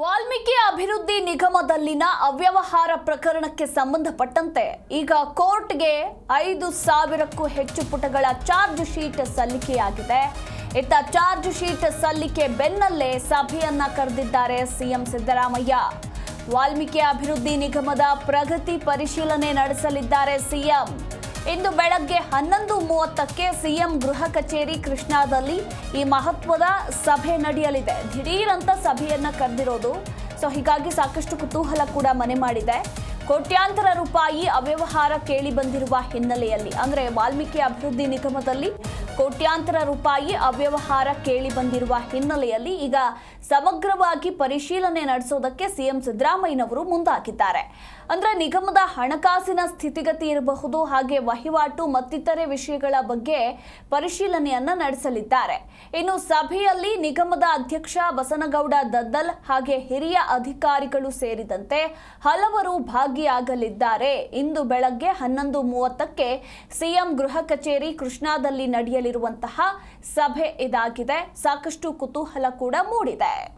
ವಾಲ್ಮೀಕಿ ಅಭಿವೃದ್ಧಿ ನಿಗಮದಲ್ಲಿನ ಅವ್ಯವಹಾರ ಪ್ರಕರಣಕ್ಕೆ ಸಂಬಂಧಪಟ್ಟಂತೆ ಈಗ ಕೋರ್ಟ್ಗೆ ಐದು ಸಾವಿರಕ್ಕೂ ಹೆಚ್ಚು ಪುಟಗಳ ಚಾರ್ಜ್ ಶೀಟ್ ಸಲ್ಲಿಕೆಯಾಗಿದೆ. ಇತ್ತ ಚಾರ್ಜ್ ಶೀಟ್ ಸಲ್ಲಿಕೆ ಬೆನ್ನಲ್ಲೇ ಸಭೆಯನ್ನ ಕರೆದಿದ್ದಾರೆ ಸಿಎಂ ಸಿದ್ದರಾಮಯ್ಯ. ವಾಲ್ಮೀಕಿ ಅಭಿವೃದ್ಧಿ ನಿಗಮದ ಪ್ರಗತಿ ಪರಿಶೀಲನೆ ನಡೆಸಲಿದ್ದಾರೆ ಸಿಎಂ. ಇಂದು ಬೆಳಗ್ಗೆ ಹನ್ನೊಂದು ಮೂವತ್ತಕ್ಕೆ ಸಿಎಂ ಗೃಹ ಕಚೇರಿ ಕೃಷ್ಣಾದಲ್ಲಿ ಈ ಮಹತ್ವದ ಸಭೆ ನಡೆಯಲಿದೆ. ದಿಢೀರಂತ ಸಭೆಯನ್ನ ಕರೆದಿರೋದು. ಸೊ ಹೀಗಾಗಿ ಸಾಕಷ್ಟು ಕುತೂಹಲ ಕೂಡ ಮನೆ ಮಾಡಿದೆ. ಕೋಟ್ಯಾಂತರ ರೂಪಾಯಿ ಅವ್ಯವಹಾರ ಕೇಳಿ ಬಂದಿರುವ ಹಿನ್ನೆಲೆಯಲ್ಲಿ, ಅಂದ್ರೆ ವಾಲ್ಮೀಕಿ ಅಭಿವೃದ್ಧಿ ನಿಗಮದಲ್ಲಿ ಕೋಟ್ಯಾಂತರ ರೂಪಾಯಿ ಅವ್ಯವಹಾರ ಕೇಳಿ ಬಂದಿರುವ ಹಿನ್ನೆಲೆಯಲ್ಲಿ ಈಗ ಸಮಗ್ರವಾಗಿ ಪರಿಶೀಲನೆ ನಡೆಸೋದಕ್ಕೆ ಸಿಎಂ ಸಿದ್ದರಾಮಯ್ಯನವರು ಮುಂದಾಗಿದ್ದಾರೆ. ಅಂದ್ರೆ ನಿಗಮದ ಹಣಕಾಸಿನ ಸ್ಥಿತಿಗತಿ ಇರಬಹುದು, ಹಾಗೆ ವಹಿವಾಟು ಮತ್ತಿತರೆ ವಿಷಯಗಳ ಬಗ್ಗೆ ಪರಿಶೀಲನೆಯನ್ನ ನಡೆಸಲಿದ್ದಾರೆ. ಇನ್ನು ಸಭೆಯಲ್ಲಿ ನಿಗಮದ ಅಧ್ಯಕ್ಷ ಬಸನಗೌಡ ದದ್ದಲ್ ಹಾಗೆ ಹಿರಿಯ ಅಧಿಕಾರಿಗಳು ಸೇರಿದಂತೆ ಹಲವರು ಭಾಗಿಯಾಗಲಿದ್ದಾರೆ. ಇಂದು ಬೆಳಗ್ಗೆ ಹನ್ನೊಂದು ಮೂವತ್ತಕ್ಕೆ ಸಿಎಂ ಗೃಹ ಕಚೇರಿ ಕೃಷ್ಣಾದಲ್ಲಿ ನಡೆಯಲಿರುವಂತಹ ಸಭೆ ಇದಾಗಿದೆ. ಸಾಕಷ್ಟು ಕುತೂಹಲ ಕೂಡ ಮೂಡಿದೆ.